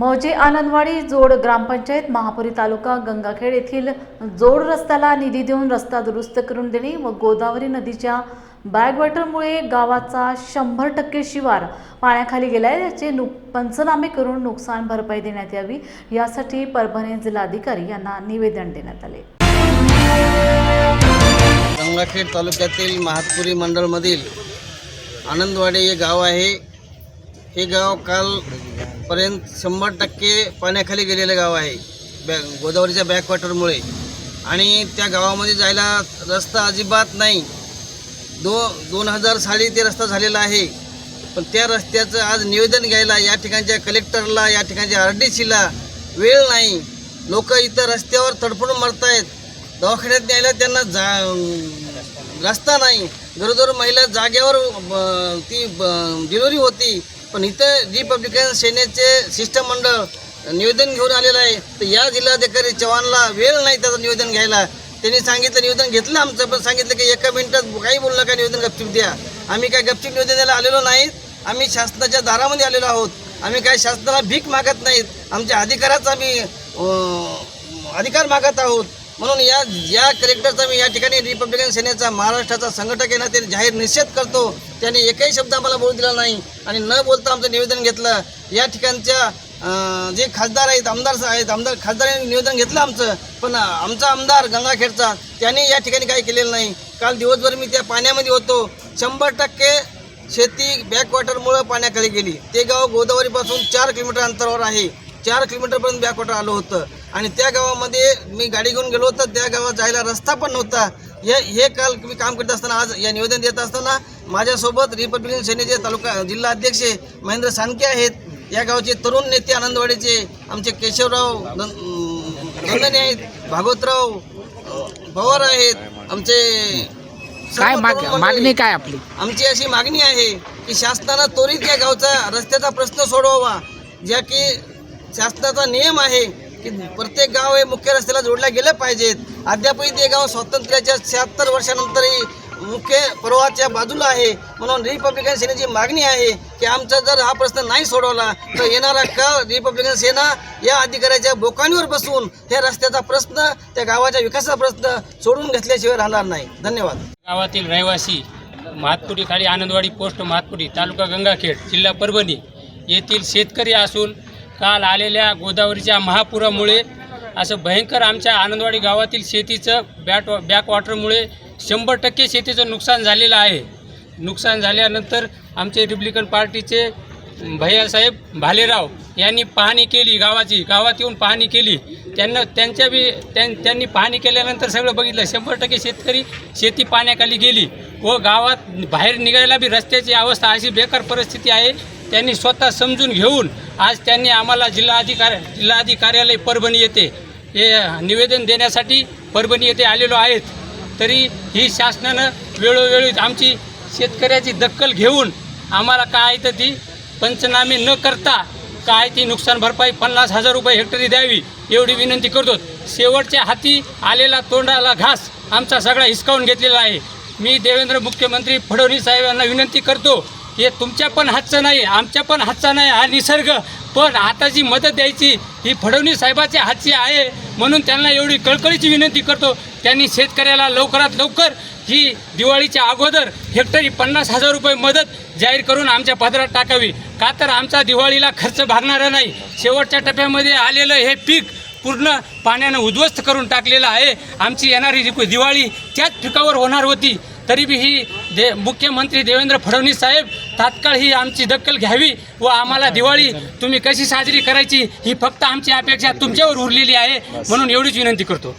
मौजे आनंदवाडी जोड ग्रामपंचायत महापुरी तालुका गंगाखेड येथील जोड रस्त्याला निधी देऊन रस्ता दुरुस्त करून देणे व गोदावरी नदीच्या बॅकवॉटरमुळे गावाचा शंभर टक्के शिवार पाण्याखाली गेला आहे याचे नुक पंचनामे करून नुकसान भरपाई देण्यात यावी. यासाठी परभणी जिल्हाधिकारी यांना निवेदन देण्यात आले. गंगाखेड तालुक्यातील महातपुरी मंडळमधील आनंदवाडी हे गाव आहे. हे गाव काल पर्यंत शंभर टक्के पाण्याखाली गेलेलं गाव आहे. बॅ गोदावरीच्या बॅकवॉटरमुळे. आणि त्या गावामध्ये जायला रस्ता अजिबात नाही. दो दोन हजार साली ते रस्ता झालेला आहे. पण त्या रस्त्याचं आज निवेदन घ्यायला या ठिकाणच्या कलेक्टरला या ठिकाणच्या आर डी सीला वेळ नाही. लोक इथं रस्त्यावर तडफडून मरतायत. दवाखान्यात न्यायला त्यांना जा रस्ता नाही. गरोदर महिला जागेवर ब- ती डिलिव्हरी होती. पण इथं रिपब्लिकन सेनेचे शिष्टमंडळ निवेदन घेऊन आलेलं आहे तर या जिल्हाधिकारी चव्हाणला वेळ नाही त्याचं निवेदन घ्यायला. त्यांनी सांगितलं निवेदन घेतलं आमचं पण सांगितलं की एका मिनिटात काही बोललं का निवेदन गपचूप द्या. आम्ही काय गपचूप निवेदन द्यायला आलेलो नाहीत आम्ही शासनाच्या दारामध्ये आलेलो आहोत. आम्ही काय शासनाला भीक मागत नाहीत. आमच्या अधिकाराचा आम्ही अधिकार मागत आहोत. म्हणून या या कलेक्टरचा मी या ठिकाणी रिपब्लिकन सेनेचा महाराष्ट्राचा संघटक आहे ना ते जाहीर निषेध करतो. त्याने एकही शब्द आम्हाला बोलू दिला नाही. आणि न बोलता आमचं निवेदन घेतलं. या ठिकाणच्या जे खासदार आहेत आमदार आहेत आमदार खासदारांनी निवेदन घेतलं आमचं. पण आमचा आमदार गंगाखेडचा त्याने या ठिकाणी काही केलेलं नाही. काल दिवसभर मी त्या पाण्यामध्ये होतो. शंभर टक्के शेती बॅकवॉटरमुळं पाण्याखाली गेली. ते गाव गोदावरीपासून चार किलोमीटर अंतरावर आहे. चार किलोमीटरपर्यंत बॅकवॉटर आलं होतं. आणि त्या गावामध्ये मी गाडी घेऊन गेलो होतो त्या गावात जायला रस्ता पण नव्हता. हे हे काल मी काम करत असताना आज या निवेदन देत असताना माझ्यासोबत रिपब्लिकन सेनेचे तालुका जिल्हा अध्यक्ष महेंद्र सानके आहेत. या गावचे तरुण नेते आनंदवाडीचे आमचे केशवराव नंदने आहेत भागवतराव पवार आहेत आमचे काय. मागणी काय आपली? आमची अशी मागणी आहे की शासनानं त्वरित या गावचा रस्त्याचा प्रश्न सोडवावा ज्या की शासनाचा नियम आहे. की प्रत्येक गाव हे मुख्य रस्त्याला जोडल्या गेलं पाहिजेत. अद्यापही ते गाव स्वातंत्र्याच्या शहात्तर वर्षानंतरही मुख्य प्रवाहाच्या बाजूला आहे. म्हणून रिपब्लिकन सेनेची मागणी आहे की आमचा जर हा प्रश्न नाही सोडवला तर येणारा काळ रिपब्लिकन सेना या अधिकाऱ्याच्या बोकांवर बसून ह्या रस्त्याचा प्रश्न त्या गावाच्या विकासाचा प्रश्न सोडून घेतल्याशिवाय राहणार नाही. धन्यवाद. गावातील रहिवासी महातपुरी खाली आनंदवाडी पोस्ट महातपुरी तालुका गंगाखेड जिल्हा परभणी येथील शेतकरी असून काल आलेल्या गोदावरीच्या महापुरामुळे असं भयंकर आमच्या आनंदवाडी गावातील शेतीचं बॅट बॅकवॉटरमुळे शंभर टक्के शेतीचं नुकसान झालेलं आहे. नुकसान झाल्यानंतर आमचे रिपब्लिकन पार्टीचे भैयासाहेब भालेराव यांनी पाहणी केली गावाची गावात येऊन पाहणी केली. त्यांना त्यांच्या बी त्यां त्यांनी पाहणी केल्यानंतर सगळं बघितलं शंभर टक्के शेतकरी शेती पाण्याखाली गेली. व गावात बाहेर निघायला बी रस्त्याची अवस्था अशी बेकार परिस्थिती आहे. त्यांनी स्वतः समजून घेऊन आज त्यांनी आम्हाला जिल्हाधिकार जिल्हाधिकार्यालय परभणी येथे हे निवेदन देण्यासाठी परभणी येथे आलेलो आहेत. तरी ही शासनानं वेळोवेळी आमची शेतकऱ्याची दखल घेऊन आम्हाला काय तर ती पंचनामे न करता काय ती नुकसान भरपाई पन्नास हजार रुपये हेक्टरी द्यावी एवढी विनंती करतो. शेवटच्या हाती आलेला तोंडाला घास आमचा सगळा हिसकावून घेतलेला आहे. मी देवेंद्र मुख्यमंत्री फडणवीस साहेब यांना विनंती करतो हे तुमच्या पण हातचं नाही आमच्या पण हातचा नाही हा निसर्ग. पण आता जी मदत द्यायची ही फडणवीस साहेबाच्या हातची आहे म्हणून त्यांना एवढी कळकळीची विनंती करतो. त्यांनी शेतकऱ्याला लवकरात लवकर ही दिवाळीच्या अगोदर हेक्टरी पन्नास हजार रुपये मदत जाहीर करून आमच्या पदरात टाकावी. का तर आमचा दिवाळीला खर्च भागणारा नाही. शेवटच्या टप्प्यामध्ये आलेलं हे पीक पूर्ण पाण्यानं उद्ध्वस्त करून टाकलेलं आहे. आमची येणारी जी दिवाळी त्याच ठिकावर होणार होती. तरीबी ही दे मुख्यमंत्री देवेंद्र फडणवीस साहेब तात्काळ ही आमची दखल घ्यावी व आम्हाला दिवाळी तुम्ही कशी साजरी करायची ही फक्त आमची अपेक्षा तुमच्यावर उरलेली आहे. म्हणून एवढीच विनंती करतो.